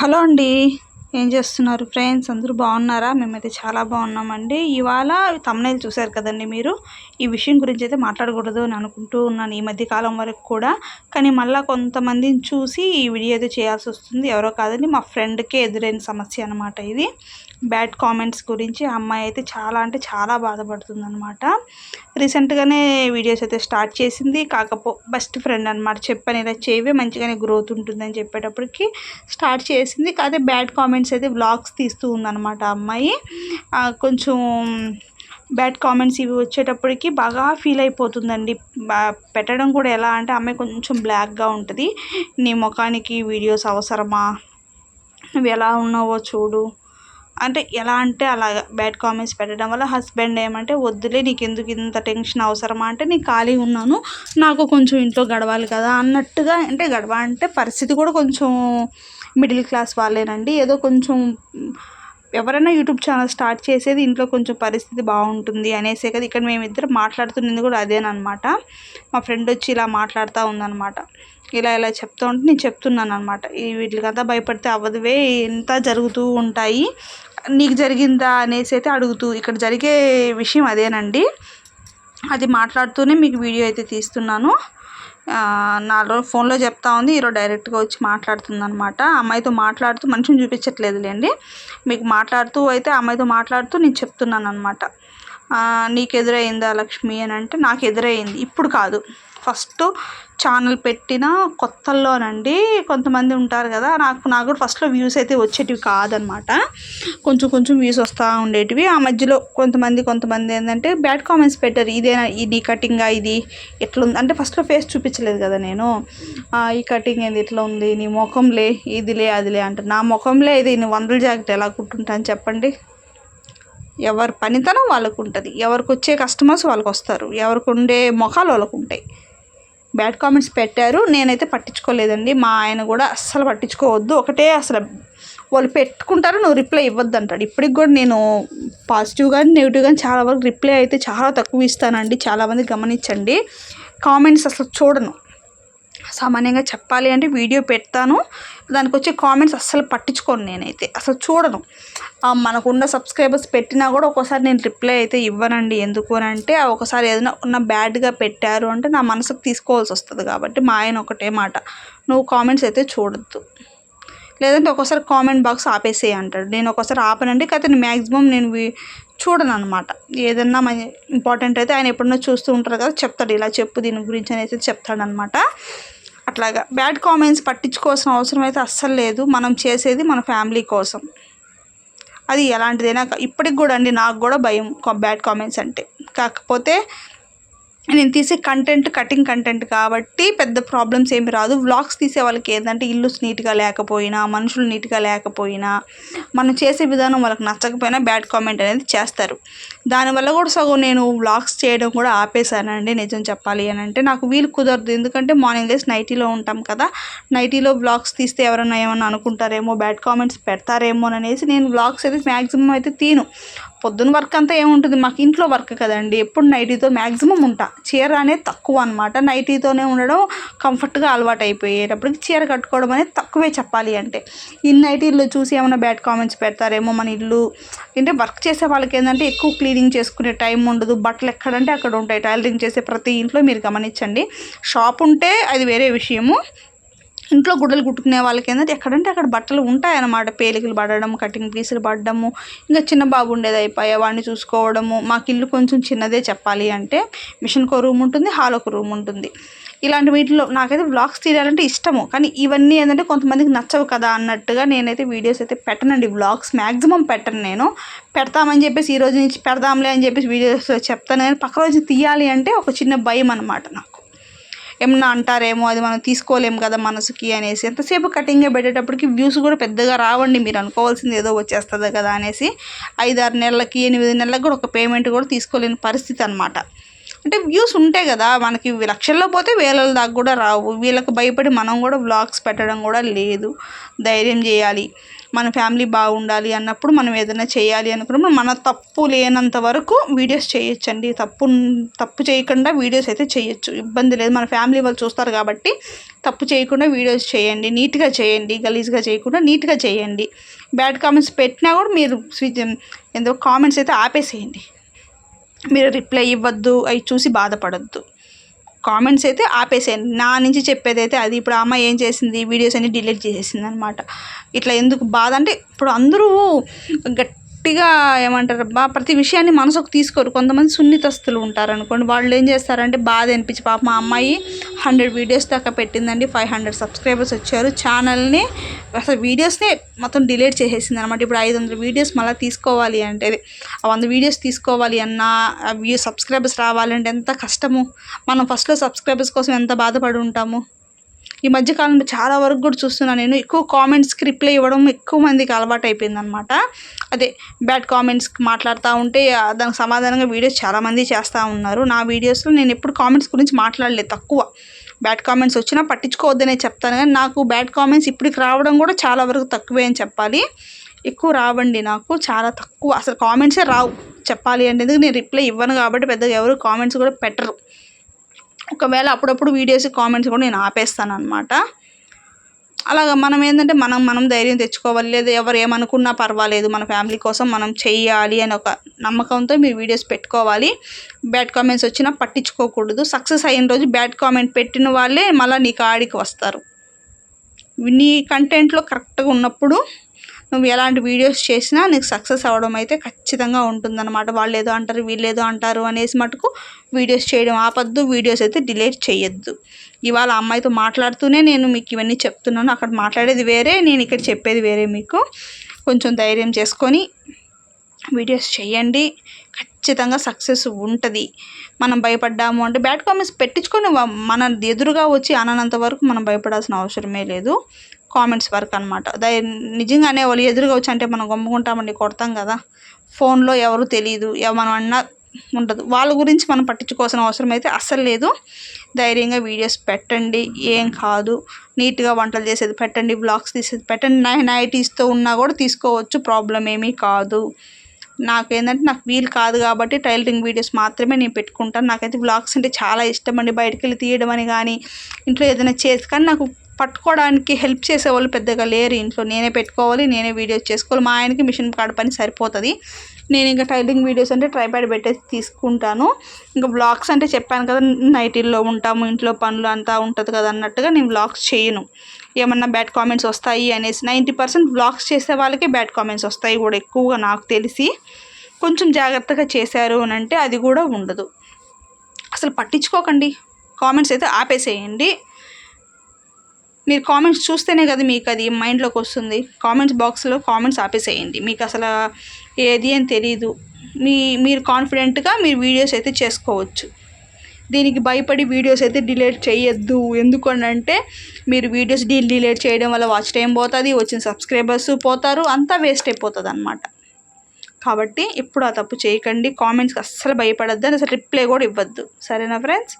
Hello అండి. ఏం చేస్తున్నారు ఫ్రెండ్స్? అందరూ బాగున్నారా? మేమైతే చాలా బాగున్నామండి. ఇవాళ తమ్నైల్ చూశారు కదండి మీరు? ఈ విషయం గురించి అయితే మాట్లాడకూడదు అని అనుకుంటూ ఉన్నాను ఈ మధ్య కాలం వరకు కూడా. కానీ మళ్ళీ కొంతమందిని చూసి ఈ వీడియో అయితే చేయాల్సి వస్తుంది. ఎవరో కాదండి మా ఫ్రెండ్కే ఎదురైన సమస్య అనమాట ఇది. బ్యాడ్ కామెంట్స్ గురించి ఆ అమ్మాయి అయితే చాలా అంటే చాలా బాధపడుతుంది అనమాట రీసెంట్గానే వీడియోస్ అయితే స్టార్ట్ చేసింది. కాకపో బెస్ట్ ఫ్రెండ్ అనమాట చెప్పాను ఇలా చేయవే మంచిగానే గ్రోత్ ఉంటుందని చెప్పేటప్పటికి స్టార్ట్ చేసింది. కాదే బ్యాడ్ కామెంట్స్ అయితే వ్లాగ్స్ తీస్తూ ఉందన్నమాట ఆ అమ్మాయి. కొంచెం బ్యాడ్ కామెంట్స్ ఇవి వచ్చేటప్పటికి బాగా ఫీల్ అయిపోతుందండి. పెట్టడం కూడా ఎలా అంటే అమ్మాయి కొంచెం బ్లాక్గా ఉంటుంది. నీ ముఖానికి వీడియోస్ అవసరమా? నువ్వు ఎలా ఉన్నావో చూడు. అంటే ఎలా అంటే అలాగా బ్యాడ్ కామెంట్స్ పెట్టడం వల్ల హస్బెండ్ ఏమంటే వద్దులే నీకు ఎందుకు ఇంత టెన్షన్ అవసరమా? అంటే నేను ఖాళీ ఉన్నాను నాకు కొంచెం ఇంట్లో గడవాలి కదా అన్నట్టుగా అంటే గడవ అంటే పరిస్థితి కూడా కొంచెం మిడిల్ క్లాస్ వాళ్ళేనండి. ఏదో కొంచెం ఎవరైనా యూట్యూబ్ ఛానల్ స్టార్ట్ చేసేది ఇంట్లో కొంచెం పరిస్థితి బాగుంటుంది అనేసే కదా. ఇక్కడ మేమిద్దరం మాట్లాడుతున్నది కూడా అదేనమాట మా ఫ్రెండ్ వచ్చి ఇలా మాట్లాడుతూ ఉందన్నమాట. ఇలా ఇలా చెప్తూ ఉంటే నేను చెప్తున్నాను అనమాట ఈ వీటికంతా భయపడితే అవ్వదువే ఎంత జరుగుతూ ఉంటాయి. నీకు జరిగిందా అనేసి అయితే అడుగుతూ ఇక్కడ జరిగే విషయం అదేనండి. అది మాట్లాడుతూనే మీకు వీడియో అయితే తీస్తున్నాను. నాలుగు నాలో ఫోన్లో చెప్తా ఉంది ఈరోజు డైరెక్ట్గా వచ్చి మాట్లాడుతుంది అనమాట అమ్మాయితో మాట్లాడుతూ మనిషిని చూపించట్లేదులేండి. మీకు మాట్లాడుతూ అయితే అమ్మాయితో మాట్లాడుతూ నేను చెప్తున్నాను అనమాట నీకు ఎదురైందా లక్ష్మి అని అంటే నాకు ఎదురైంది. ఇప్పుడు కాదు. ఫస్ట్ ఛానల్ పెట్టిన కొత్తల్లోనండి కొంతమంది ఉంటారు కదా నాకు నాకు కూడా ఫస్ట్లో వ్యూస్ అయితే వచ్చేటివి కాదనమాట. కొంచెం కొంచెం వ్యూస్ వస్తూ ఉండేటివి. ఆ మధ్యలో కొంతమంది కొంతమంది ఏంటంటే బ్యాడ్ కామెంట్స్ పెట్టారు. ఇదేనా ఇది కటింగా ఇది ఎట్లా ఉంది? అంటే ఫస్ట్లో ఫేస్ చూపించలేదు కదా నేను. ఈ కటింగ్ ఏంది ఇట్లా ఉంది నీ ముఖంలే ఇదిలే అదిలే అంటారు. నా ముఖంలే ఇది నీ వందల జాకెట్ ఎలా కుట్టుంటాను చెప్పండి? ఎవరి పనితనం వాళ్ళకు ఉంటుంది. ఎవరికి వచ్చే కస్టమర్స్ వాళ్ళకి వస్తారు ఎవరికి ఉండే మొఖాలు వాళ్ళకు ఉంటాయి. బ్యాడ్ కామెంట్స్ పెట్టారు. నేనైతే పట్టించుకోలేదండి. మా ఆయన కూడా అస్సలు పట్టించుకోవద్దు. ఒకటే అసలు వాళ్ళు పెట్టుకుంటారు నువ్వు రిప్లై ఇవ్వద్దు అంటాడు. ఇప్పటికి కూడా నేను పాజిటివ్ కానీ నెగిటివ్ కానీ చాలా వరకు రిప్లై అయితే చాలా తక్కువ ఇస్తానండి. చాలామంది గమనించండి. కామెంట్స్ అసలు చూడను. సామాన్యంగా చెప్పాలి అంటే వీడియో పెడతాను. దానికి వచ్చే కామెంట్స్ అస్సలు పట్టించుకోను నేనైతే. అసలు చూడను. మనకున్న సబ్స్క్రైబర్స్ పెట్టినా కూడా ఒక్కోసారి నేను రిప్లై అయితే ఇవ్వనండి. ఎందుకు అని అంటే ఒకసారి ఏదైనా ఉన్న బ్యాడ్గా పెట్టారు అంటే నా మనసుకు తీసుకోవాల్సి వస్తుంది కాబట్టి మా ఆయన ఒకటే మాట. నువ్వు కామెంట్స్ అయితే చూడొద్దు. లేదంటే ఒకసారి కామెంట్ బాక్స్ ఆపేసేయి అంటాడు. నేను ఒకసారి ఆపనండి కాకపోతే మ్యాక్సిమం నేను వి- చూడను అనమాట ఏదన్నా మన ఇంపార్టెంట్ అయితే ఆయన ఎప్పుడన్నా చూస్తూ ఉంటారు కదా చెప్తాడు. ఇలా చెప్పు దీని గురించి అని అయితే చెప్తాడనమాట అట్లాగా బ్యాడ్ కామెంట్స్ పట్టించుకోవాల్సిన అవసరం అయితే అస్సలు లేదు. మనం చేసేది మన ఫ్యామిలీ కోసం. అది ఎలాంటిదైనా కా- ఇప్పటికి కూడా అండి నాకు కూడా భయం బ్యాడ్ కామెంట్స్ అంటే. కాకపోతే నేను తీసే కంటెంట్ కటింగ్ కంటెంట్ కాబట్టి పెద్ద ప్రాబ్లమ్స్ ఏమి రాదు. వ్లాగ్స్ తీసే వాళ్ళకి ఏంటంటే ఇల్లు నీట్గా లేకపోయినా మనుషులు నీట్గా లేకపోయినా మనం చేసే విధానం వాళ్ళకి నచ్చకపోయినా బ్యాడ్ కామెంట్ అనేది చేస్తారు. దానివల్ల కూడా సగం నేను వ్లాగ్స్ చేయడం కూడా ఆపేశానండి నిజం చెప్పాలి అని అంటే. నాకు వీలు కుదరదు. ఎందుకంటే మార్నింగ్ లేసి నైటీలో ఉంటాం కదా. నైటీలో వ్లాగ్స్ తీస్తే ఎవరైనా ఏమన్నా అనుకుంటారేమో బ్యాడ్ కామెంట్స్ పెడతారేమో అనేసి నేను వ్లాగ్స్ అయితే మ్యాక్సిమం అయితే తీను. పొద్దున్న వర్క్ అంతా ఏముంటుంది? మాకు ఇంట్లో వర్క్ కదండి. ఎప్పుడు నైటీతో మ్యాక్సిమం ఉంటా. చీర అనేది తక్కువ అనమాట నైటీతోనే ఉండడం కంఫర్ట్గా అలవాటు అయిపోయేటప్పటికి చీర కట్టుకోవడం అనేది తక్కువే చెప్పాలి అంటే. ఈ నైటీల్లో చూసి ఏమైనా బ్యాడ్ కామెంట్స్ పెడతారేమో మన ఇల్లు. అంటే వర్క్ చేసే వాళ్ళకి ఏంటంటే ఎక్కువ క్లీనింగ్ చేసుకునే టైం ఉండదు. బట్టలు ఎక్కడంటే అక్కడ ఉంటాయి. టైలరింగ్ చేసే ప్రతి ఇంట్లో మీరు గమనించండి. షాప్ ఉంటే అది వేరే విషయము. ఇంట్లో గుడ్డలు కుట్టుకునే వాళ్ళకి ఏంటంటే ఎక్కడంటే అక్కడ బట్టలు ఉంటాయన్నమాట. పేలికలు పడడం కటింగ్ పీసులు పడడము ఇంకా చిన్న బాబు ఉండేది అయిపోయా వాడిని చూసుకోవడము. మాకు ఇల్లు కొంచెం చిన్నదే చెప్పాలి అంటే మిషన్కి ఒక రూమ్ ఉంటుంది హాల్ ఒక రూమ్ ఉంటుంది. ఇలాంటి వీటిలో నాకైతే వ్లాగ్స్ తీయాలంటే ఇష్టము. కానీ ఇవన్నీ ఏంటంటే కొంతమందికి నచ్చవు కదా అన్నట్టుగా నేనైతే వీడియోస్ అయితే పెట్టనండి. వ్లాగ్స్ మ్యాక్సిమం పెట్టను నేను. పెడతామని చెప్పేసి ఈ రోజు నుంచి పెడదాంలే అని చెప్పేసి వీడియోస్ చెప్తాను. కానీ పక్క రోజు తీయాలి అంటే ఒక చిన్న భయం అనమాట నాకు. ఏమన్నా అంటారేమో అది మనం తీసుకోలేము కదా మనసుకి అనేసి. ఎంతసేపు కటింగే పెట్టేటప్పటికి వ్యూస్ కూడా పెద్దగా రావండి మీరు అనుకోవాల్సింది ఏదో వచ్చేస్తుంది కదా అనేసి. ఐదారు నెలలకి ఎనిమిది నెలలకు కూడా ఒక పేమెంట్ కూడా తీసుకోలేని పరిస్థితి అనమాట అంటే వ్యూస్ ఉంటాయి కదా మనకి లక్షల్లో పోతే వేలల దాకా కూడా రావు. వీళ్ళకి భయపడి మనం కూడా వ్లాగ్స్ పెట్టడం కూడా లేదు. ధైర్యం చేయాలి. మన ఫ్యామిలీ బాగుండాలి అన్నప్పుడు మనం ఏదైనా చేయాలి అనుకున్నప్పుడు మన తప్పు లేనంత వరకు వీడియోస్ చేయొచ్చండి. తప్పు తప్పు చేయకుండా వీడియోస్ అయితే చేయొచ్చు. ఇబ్బంది లేదు. మన ఫ్యామిలీ వాళ్ళు చూస్తారు కాబట్టి తప్పు చేయకుండా వీడియోస్ చేయండి. నీట్గా చేయండి. గలీజ్గా చేయకుండా నీట్గా చేయండి. బ్యాడ్ కామెంట్స్ పెట్టినా కూడా మీరు స్విచ్ ఏదో కామెంట్స్ అయితే ఆపేసేయండి. మీరు రిప్లై ఇవ్వద్దు అవి చూసి బాధపడద్దు. కామెంట్స్ అయితే ఆపేసేయండి. నా నుంచి చెప్పేది అయితే అది. ఇప్పుడు అమ్మ ఏం చేసింది? వీడియోస్ అన్ని డిలీట్ చేసేసింది అనమాట ఇట్లా ఎందుకు బాధ? అంటే ఇప్పుడు అందరూ గట్టిగా ఏమంటారు బా ప్రతి విషయాన్ని మనసుకు తీసుకోరు. కొంతమంది సున్నితస్తులు ఉంటారు అనుకోండి వాళ్ళు ఏం చేస్తారంటే బాధ అనిపించి పాప మా అమ్మాయి హండ్రెడ్ వీడియోస్ దాకా పెట్టిందండి. ఫైవ్ హండ్రెడ్ సబ్స్క్రైబర్స్ వచ్చారు. ఛానల్ని అసలు వీడియోస్నే మొత్తం డిలీట్ చేసేసింది అనమాట ఇప్పుడు ఐదు వందల వీడియోస్ మళ్ళీ తీసుకోవాలి అంటే ఆ వంద వీడియోస్ తీసుకోవాలి అన్నా వ్యూ సబ్స్క్రైబర్స్ రావాలంటే ఎంత కష్టము? మనం ఫస్ట్లో సబ్స్క్రైబర్స్ కోసం ఎంత బాధపడి ఉంటాము? ఈ మధ్యకాలంలో చాలా వరకు కూడా చూస్తున్నాను నేను. ఎక్కువ కామెంట్స్కి రిప్లై ఇవ్వడం ఎక్కువ మందికి అలవాటు అయిపోయింది అనమాట అదే బ్యాడ్ కామెంట్స్కి మాట్లాడుతూ ఉంటే దానికి సమాధానంగా వీడియోస్ చాలామంది చేస్తూ ఉన్నారు. నా వీడియోస్లో నేను ఎప్పుడు కామెంట్స్ గురించి మాట్లాడలేదు తక్కువ. బ్యాడ్ కామెంట్స్ వచ్చినా పట్టించుకోవద్దనే చెప్తాను కానీ నాకు బ్యాడ్ కామెంట్స్ ఇప్పటికి రావడం కూడా చాలా వరకు తక్కువే అని చెప్పాలి. ఎక్కువ రావండి నాకు చాలా తక్కువ. అసలు కామెంట్సే రావు. చెప్పాలి అంటే ఎందుకు? నేను రిప్లై ఇవ్వను కాబట్టి పెద్దగా ఎవరు కామెంట్స్ కూడా పెట్టరు. ఒకవేళ అప్పుడప్పుడు వీడియోస్ కామెంట్స్ కూడా నేను ఆపేస్తాను అనమాట అలాగ మనం ఏంటంటే మనం మనం ధైర్యం తెచ్చుకోవాలి. లేదా ఎవరు ఏమనుకున్నా పర్వాలేదు. మన ఫ్యామిలీ కోసం మనం చెయ్యాలి అని ఒక నమ్మకంతో మీరు వీడియోస్ పెట్టుకోవాలి. బ్యాడ్ కామెంట్స్ వచ్చినా పట్టించుకోకూడదు. సక్సెస్ అయిన రోజు బ్యాడ్ కామెంట్ పెట్టిన వాళ్ళే మళ్ళీ నీ కాడికి వస్తారు. నీ కంటెంట్లో కరెక్ట్గా ఉన్నప్పుడు నువ్వు ఎలాంటి వీడియోస్ చేసినా నీకు సక్సెస్ అవ్వడం అయితే ఖచ్చితంగా ఉంటుందన్నమాట. వాళ్ళు ఏదో అంటారు వీళ్ళు ఏదో అంటారు అనేసి మటుకు వీడియోస్ చేయడం ఆపద్దు వీడియోస్ అయితే డిలీట్ చేయొద్దు ఇవాళ అమ్మాయితో మాట్లాడుతూనే నేను మీకు ఇవన్నీ చెప్తున్నాను. అక్కడ మాట్లాడేది వేరే నేను ఇక్కడ చెప్పేది వేరే మీకు. కొంచెం ధైర్యం చేసుకొని వీడియోస్ చేయండి ఖచ్చితంగా సక్సెస్ ఉంటుంది. మనం భయపడ్డాము అంటే బ్యాడ్ కామెంట్స్ పెట్టించుకొని మన ఎదురుగా వచ్చి అననంత వరకు మనం భయపడాల్సిన అవసరమే లేదు. కామెంట్స్ వరకు అనమాట దై నిజంగానే వాళ్ళు ఎదురుగా వచ్చి అంటే మనం గమ్ముకుంటామండి కొడతాం కదా. ఫోన్లో ఎవరు తెలియదు మనం అన్నా ఉండదు. వాళ్ళ గురించి మనం పట్టించుకోవాల్సిన అవసరం అయితే అస్సలు లేదు. ధైర్యంగా వీడియోస్ పెట్టండి. ఏం కాదు. నీట్గా వంటలు చేసేది పెట్టండి బ్లాగ్స్ తీసేది పెట్టండి. నై నైటీస్తో ఉన్నా కూడా తీసుకోవచ్చు. ప్రాబ్లం ఏమీ కాదు. నాకు ఏంటంటే నాకు వీలు కాదు కాబట్టి టైలరింగ్ వీడియోస్ మాత్రమే నేను పెట్టుకుంటాను. నాకైతే బ్లాగ్స్ అంటే చాలా ఇష్టం అండి. బయటకు వెళ్ళి తీయడం అని కానీ ఇంట్లో ఏదైనా చేసి కానీ నాకు పట్టుకోవడానికి హెల్ప్ చేసేవాళ్ళు పెద్దగా లేరు ఇంట్లో. నేనే పెట్టుకోవాలి నేనే వీడియోస్ చేసుకోవాలి. మా ఆయనకి మిషన్ కాడ పని సరిపోతుంది. నేను ఇంకా టైలరింగ్ వీడియోస్ అంటే ట్రైపాడ్ పెట్టేసి తీసుకుంటాను. ఇంకా బ్లాగ్స్ అంటే చెప్పాను కదా నైటీల్లో ఉంటాము ఇంట్లో పనులు అంతా ఉంటుంది కదా అన్నట్టుగా నేను బ్లాగ్స్ చేయను. ఏమన్నా బ్యాడ్ కామెంట్స్ వస్తాయి అనేసి నైంటీ పర్సెంట్ బ్లాగ్స్ చేసే వాళ్ళకి బ్యాడ్ కామెంట్స్ వస్తాయి కూడా ఎక్కువగా నాకు తెలిసి. కొంచెం జాగ్రత్తగా చేశారు అని అంటే అది కూడా ఉండదు. అసలు పట్టించుకోకండి. కామెంట్స్ అయితే ఆపేసేయండి. మీరు కామెంట్స్ చూస్తేనే కదా మీకు అది మైండ్లోకి వస్తుంది. కామెంట్స్ బాక్స్లో కామెంట్స్ ఆపేసేయండి. మీకు అసలు ఏది అని తెలియదు మీ మీరు కాన్ఫిడెంట్గా మీరు వీడియోస్ అయితే చేసుకోవచ్చు. దీనికి భయపడి వీడియోస్ అయితే డిలీట్ చేయొద్దు. ఎందుకనంటే మీరు వీడియోస్ డీ డిలీట్ చేయడం వల్ల వాచ్ టైం పోతుంది వచ్చిన సబ్స్క్రైబర్స్ పోతారు అంతా వేస్ట్ అయిపోతుంది అనమాట కాబట్టి ఎప్పుడు ఆ తప్పు చేయకండి. కామెంట్స్కి అస్సలు భయపడద్దు. అసలు రిప్లై కూడా ఇవ్వద్దు. సరేనా ఫ్రెండ్స్